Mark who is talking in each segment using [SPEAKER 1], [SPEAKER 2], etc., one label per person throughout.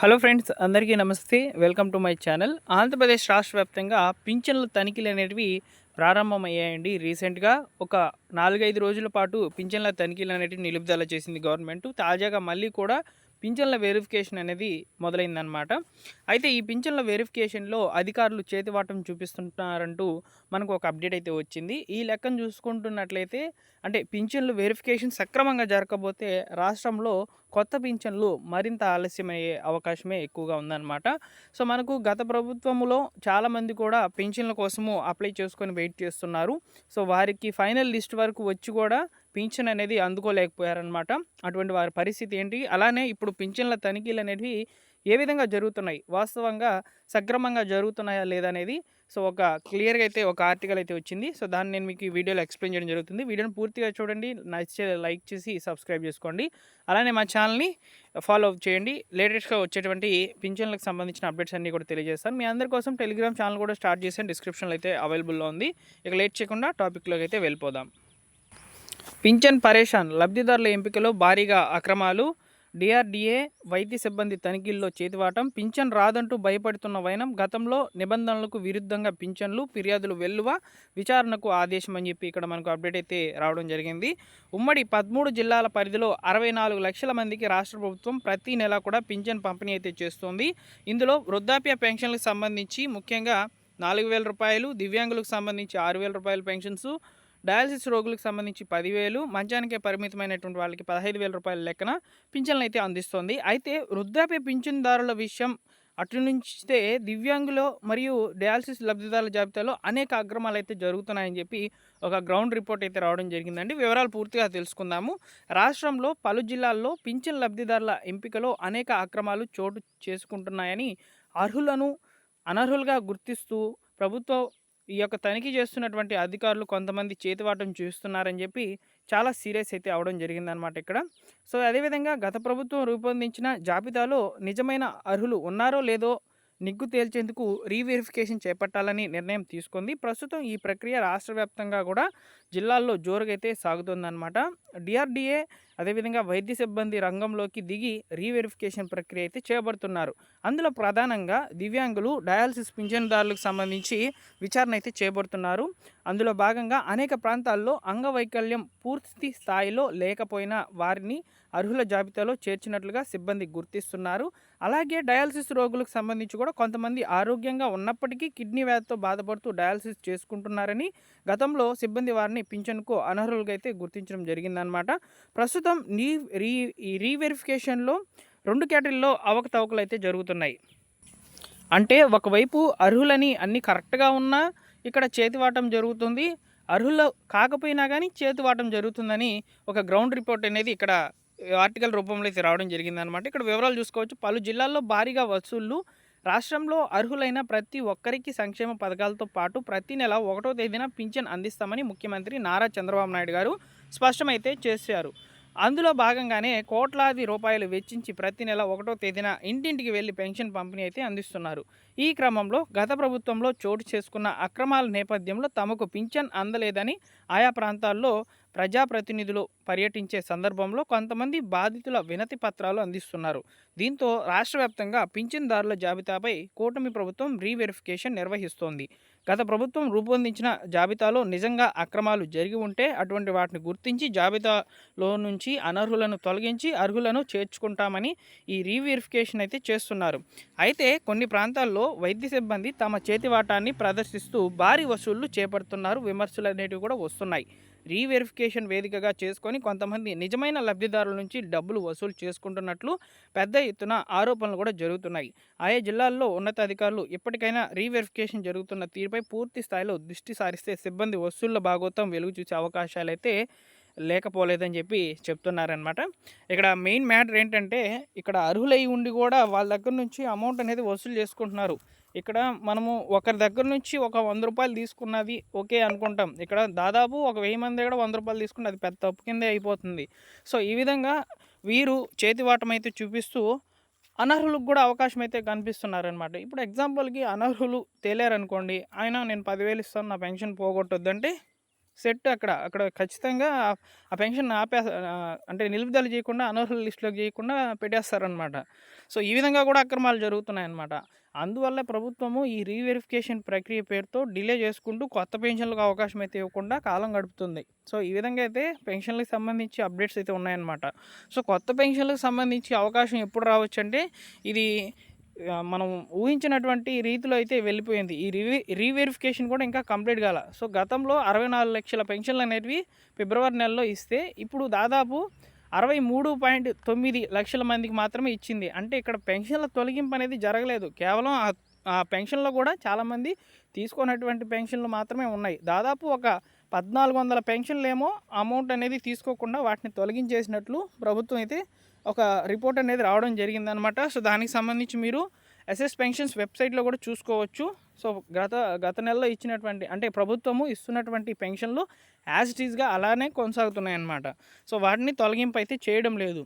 [SPEAKER 1] Hello friends అందరికీ నమస్తే. Welcome to my channel. Andhra Pradesh రాష్ట్ర వ్యాప్తంగా పింఛన్ల తనిఖీలు అనేటివి ప్రారంభమయ్యాయండి. రీసెంట్గా ఒక నాలుగైదు రోజుల పాటు పింఛన్ల తనిఖీలు అనేటివి నిలుపుదల చేసింది గవర్నమెంట్. తాజాగా మళ్ళీ కూడా పింఛన్ల వెరిఫికేషన్ అనేది మొదలైందనమాట అయితే ఈ పింఛన్ల వెరిఫికేషన్లో అధికారులు చేతివాటం చూపిస్తున్నారంటూ మనకు ఒక అప్డేట్ అయితే వచ్చింది. ఈ లెక్కను చూసుకుంటున్నట్లయితే అంటే పింఛన్లు వెరిఫికేషన్ సక్రమంగా జరగకపోతే రాష్ట్రంలో కొత్త పింఛన్లు మరింత ఆలస్యమయ్యే అవకాశమే ఎక్కువగా ఉందన్నమాట. సో మనకు గత ప్రభుత్వంలో చాలామంది కూడా పింఛన్ల కోసము అప్లై చేసుకొని వెయిట్ చేస్తున్నారు. సో వారికి ఫైనల్ లిస్ట్ వరకు వచ్చి కూడా పింఛన్ అనేది అందుకోలేకపోయారనమాట అటువంటి వారి పరిస్థితి ఏంటి? అలానే ఇప్పుడు పింఛన్ల తనిఖీలు అనేవి ఏ విధంగా జరుగుతున్నాయి? వాస్తవంగా సక్రమంగా జరుగుతున్నాయా లేదా అనేది సో ఒక క్లియర్గా అయితే ఒక ఆర్టికల్ అయితే వచ్చింది. సో దాన్ని నేను మీకు ఈ వీడియోలో ఎక్స్ప్లెయిన్ చేయడం జరుగుతుంది. వీడియోని పూర్తిగా చూడండి. నచ్చే లైక్ చేసి సబ్స్క్రైబ్ చేసుకోండి. అలానే మా ఛానల్ని ఫాలో అప్ చేయండి. లేటెస్ట్గా వచ్చేటువంటి పింఛన్లకు సంబంధించిన అప్డేట్స్ అన్నీ కూడా తెలియజేస్తాను. మీ అందరి కోసం టెలిగ్రామ్ ఛానల్ కూడా స్టార్ట్ చేసాను డిస్క్రిప్షన్లో అయితే అవైలబుల్లో ఉంది. ఇక లేట్ చేయకుండా టాపిక్లోకి అయితే వెళ్ళిపోదాం. పింఛన్ పరేషాన్ లబ్ధిదారుల ఎంపికలో భారీగా అక్రమాలు. డిఆర్డీఏ వైద్య సిబ్బంది తనిఖీల్లో చేతివాటం. పింఛన్ రాదంటూ భయపడుతున్న వైనం గతంలో నిబంధనలకు విరుద్ధంగా పింఛన్లు ఫిర్యాదులు వెల్లువ విచారణకు ఆదేశం అని చెప్పి ఇక్కడ మనకు అప్డేట్ అయితే రావడం జరిగింది. ఉమ్మడి పదమూడు జిల్లాల పరిధిలో అరవై నాలుగు లక్షల మందికి రాష్ట్ర ప్రభుత్వం ప్రతి నెల కూడా పింఛన్ పంపిణీ అయితే చేస్తుంది. ఇందులో వృద్ధాప్య పెన్షన్లకు సంబంధించి ముఖ్యంగా నాలుగు వేల రూపాయలు దివ్యాంగులకు సంబంధించి ఆరు వేల రూపాయల పెన్షన్స్ డయాలసిస్ రోగులకు సంబంధించి పదివేలు మంచానికే పరిమితమైనటువంటి వాళ్ళకి పదహైదు వేల రూపాయల లెక్కన పింఛన్లు అయితే అందిస్తోంది. అయితే వృద్ధాప్య పింఛన్దారుల విషయం అటు నుంచితే దివ్యాంగులు మరియు డయాలసిస్ లబ్ధిదారుల జాబితాలో అనేక అక్రమాలు అయితే జరుగుతున్నాయని చెప్పి ఒక గ్రౌండ్ రిపోర్ట్ అయితే రావడం జరిగిందండి. వివరాలు పూర్తిగా తెలుసుకుందాము. రాష్ట్రంలో పలు జిల్లాల్లో పింఛన్ లబ్ధిదారుల ఎంపికలో అనేక అక్రమాలు చోటు చేసుకుంటున్నాయని అర్హులను అనర్హులుగా గుర్తిస్తూ ప్రభుత్వ ఈ యొక్క తనిఖీ చేస్తున్నటువంటి అధికారులు కొంతమంది చేతివాటం చూస్తున్నారని చెప్పి చాలా సీరియస్ అయితే అవడం జరిగిందనమాట ఇక్కడ. సో అదేవిధంగా గత ప్రభుత్వం రూపొందించిన జాబితాలో నిజమైన అర్హులు ఉన్నారో లేదో నిగ్గు తేల్చేందుకు రీవెరిఫికేషన్ చేపట్టాలని నిర్ణయం తీసుకుంది. ప్రస్తుతం ఈ ప్రక్రియ రాష్ట్ర వ్యాప్తంగా కూడా జిల్లాల్లో జోరుగైతే సాగుతుందన్నమాట. డిఆర్డిఏ అదేవిధంగా వైద్య సిబ్బంది రంగంలోకి దిగి రీవెరిఫికేషన్ ప్రక్రియ అయితే చేపడుతున్నారు. అందులో ప్రధానంగా దివ్యాంగులు డయాలసిస్ పింఛన్దారులకు సంబంధించి విచారణ అయితే చేపడుతున్నారు. అందులో భాగంగా అనేక ప్రాంతాల్లో అంగవైకల్యం పూర్తి స్థాయిలో లేకపోయినా వారిని అర్హుల జాబితాలో చేర్చినట్లుగా సిబ్బంది గుర్తిస్తున్నారు. అలాగే డయాలసిస్ రోగులకు సంబంధించి కూడా కొంతమంది ఆరోగ్యంగా ఉన్నప్పటికీ కిడ్నీ వ్యాధితో బాధపడుతూ డయాలసిస్ చేసుకుంటున్నారని గతంలో సిబ్బంది వారిని పింఛన్కు అనర్హులుగా అయితే గుర్తించడం జరిగిందనమాట ప్రస్తుతం నీ రీ ఈ రీవెరిఫికేషన్లో రెండు కేటగిరీలో అవకతవకలు అయితే జరుగుతున్నాయి. అంటే ఒకవైపు అర్హులని అన్నీ కరెక్ట్గా ఉన్నా ఇక్కడ చేతివాటం జరుగుతుంది. అర్హులు కాకపోయినా కానీ చేతివాటం జరుగుతుందని ఒక గ్రౌండ్ రిపోర్ట్ అనేది ఇక్కడ ఆర్టికల్ రూపంలో అయితే రావడం జరిగిందనమాట ఇక్కడ వివరాలు చూసుకోవచ్చు. పలు జిల్లాల్లో భారీగా వసూళ్ళు. రాష్ట్రంలో అర్హులైన ప్రతి ఒక్కరికి సంక్షేమ పథకాలతో పాటు ప్రతి నెల ఒకటో తేదీన పింఛన్ అందిస్తామని ముఖ్యమంత్రి నారా చంద్రబాబు నాయుడు గారు స్పష్టమైతే చేశారు. అందులో భాగంగానే కోట్లాది రూపాయలు వెచ్చించి ప్రతి నెల ఒకటో తేదీన ఇంటింటికి వెళ్ళి పెన్షన్ పంపిణీ అయితే అందిస్తున్నారు. ఈ క్రమంలో గత ప్రభుత్వంలో చోటు చేసుకున్న అక్రమాల నేపథ్యంలో తమకు పింఛన్ అందలేదని ఆయా ప్రాంతాల్లో ప్రజాప్రతినిధులు పర్యటించే సందర్భంలో కొంతమంది బాధితుల వినతి పత్రాలు అందిస్తున్నారు. దీంతో రాష్ట్ర వ్యాప్తంగా పింఛన్దారుల జాబితాపై కూటమి ప్రభుత్వం రీవెరిఫికేషన్ నిర్వహిస్తోంది. గత ప్రభుత్వం రూపొందించిన జాబితాలో నిజంగా అక్రమాలు జరిగి ఉంటే అటువంటి వాటిని గుర్తించి జాబితాలో నుంచి అనర్హులను తొలగించి అర్హులను చేర్చుకుంటామని ఈ రీవెరిఫికేషన్ అయితే చేస్తున్నారు. అయితే కొన్ని ప్రాంతాల్లో వైద్య సిబ్బంది తమ చేతివాటాన్ని ప్రదర్శిస్తూ భారీ వసూళ్ళు చేపడుతున్నారు. విమర్శలు అనేటివి కూడా వస్తున్నాయి. రీవెరిఫికేషన్ వేదికగా చేసుకొని కొంతమంది నిజమైన లబ్ధిదారుల నుంచి డబ్బులు వసూలు చేసుకుంటున్నట్లు పెద్ద ఎత్తున ఆరోపణలు కూడా జరుగుతున్నాయి. ఆయా జిల్లాల్లో ఉన్నతాధికారులు ఇప్పటికైనా రీవెరిఫికేషన్ జరుగుతున్న తీరుపై పూర్తి స్థాయిలో దృష్టి సారిస్తే సిబ్బంది వసూళ్ళ భాగోత్వం వెలుగు చూసే అవకాశాలు అయితే లేకపోలేదని చెప్పి చెప్తున్నారనమాట ఇక్కడ మెయిన్ మ్యాటర్ ఏంటంటే ఇక్కడ అర్హులై ఉండి కూడా వాళ్ళ దగ్గర నుంచి అమౌంట్ అనేది వసూలు చేసుకుంటున్నారు. ఇక్కడ మనము ఒకరి దగ్గర నుంచి ఒక వంద రూపాయలు తీసుకున్నది ఓకే అనుకుంటాం. ఇక్కడ దాదాపు ఒక వెయ్యి మంది దగ్గర వంద రూపాయలు తీసుకుంటే అది పెద్ద తప్పు కిందే అయిపోతుంది. సో ఈ విధంగా వీరు చేతివాటం అయితే చూపిస్తూ అనర్హులకు కూడా అవకాశం అయితే కనిపిస్తున్నారనమాట ఇప్పుడు ఎగ్జాంపుల్కి అనర్హులు తేలేరనుకోండి ఆయన నేను పదివేలు ఇస్తాను నా పెన్షన్ పోగొట్టొద్దంటే సెట్ అక్కడ. అక్కడ ఖచ్చితంగా ఆ పెన్షన్ ఆపే అంటే నిలుపుదల చేయకుండా అనర్హుల లిస్టులోకి చేయకుండా పెట్టేస్తారనమాట సో ఈ విధంగా కూడా అక్రమాలు జరుగుతున్నాయన్నమాట. అందువల్ల ప్రభుత్వము ఈ రీవెరిఫికేషన్ ప్రక్రియ పేరుతో డిలే చేసుకుంటూ కొత్త పెన్షన్లకు అవకాశం అయితే ఇవ్వకుండా కాలం గడుపుతుంది. సో ఈ విధంగా అయితే పెన్షన్లకు సంబంధించి అప్డేట్స్ అయితే ఉన్నాయన్నమాట. సో కొత్త పెన్షన్లకు సంబంధించి అవకాశం ఎప్పుడు రావచ్చు అంటే ఇది మనం ఊహించినటువంటి రీతిలో అయితే వెళ్ళిపోయింది. ఈ రీ రీవెరిఫికేషన్ కూడా ఇంకా కంప్లీట్ కాల. సో గతంలో అరవై నాలుగు లక్షల పెన్షన్లు అనేటివి ఫిబ్రవరి నెలలో ఇస్తే ఇప్పుడు దాదాపు అరవై మూడు పాయింట్ తొమ్మిది లక్షల మందికి మాత్రమే ఇచ్చింది. అంటే ఇక్కడ పెన్షన్ల తొలగింపు అనేది జరగలేదు. కేవలం ఆ- ఆ పెన్షన్లో కూడా చాలామంది తీసుకున్నటువంటి పెన్షన్లు మాత్రమే ఉన్నాయి. దాదాపు ఒక పద్నాలుగు వందల పెన్షన్లేమో అమౌంట్ అనేది తీసుకోకుండా వాటిని తొలగించేసినట్లు ప్రభుత్వం అయితే ఒక రిపోర్ట్ అనేది రావడం జరిగిందనమాట సో దానికి సంబంధించి మీరు ఎస్ఎస్ పెన్షన్స్ వెబ్సైట్లో కూడా చూసుకోవచ్చు. సో గత గత నెలలో ఇచ్చినటువంటి అంటే ప్రభుత్వము ఇస్తున్నటువంటి పెన్షన్లు యాజ్ ఇట్ ఈస్గా అలానే కొనసాగుతున్నాయి అన్నమాట సో వాటిని తొలగింపు అయితే చేయడం లేదు.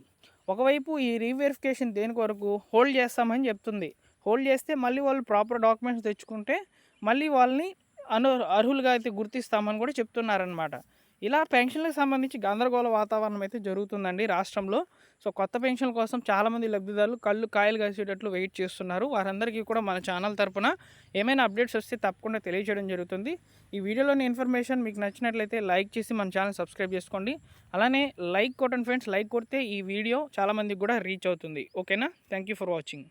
[SPEAKER 1] ఒకవైపు ఈ రీవెరిఫికేషన్ దేని కొరకు? హోల్డ్ చేస్తామని చెప్తుంది. హోల్డ్ చేస్తే మళ్ళీ వాళ్ళు ప్రాపర్ డాక్యుమెంట్స్ తెచ్చుకుంటే మళ్ళీ వాళ్ళని అను అర్హులుగా అయితే గుర్తిస్తామని కూడా చెప్తున్నారనమాట ఇలా పెన్షన్లకు సంబంధించి గందరగోళ వాతావరణం అయితే జరుగుతుందండి రాష్ట్రంలో. సో కొత్త పెన్షన్ల కోసం చాలామంది లబ్ధిదారులు కళ్ళు కాయలు కాసేటట్లు వెయిట్ చేస్తున్నారు. వారందరికీ కూడా మన ఛానల్ తరపున ఏమైనా అప్డేట్స్ వస్తే తప్పకుండా తెలియజేయడం జరుగుతుంది. ఈ వీడియోలోని ఇన్ఫర్మేషన్ మీకు నచ్చినట్లయితే లైక్ చేసి మన ఛానల్ సబ్స్క్రైబ్ చేసుకోండి. అలానే లైక్ కొట్టండి ఫ్రెండ్స్ లైక్ కొడితే ఈ వీడియో చాలామందికి కూడా రీచ్ అవుతుంది. ఓకేనా? Thank you for watching.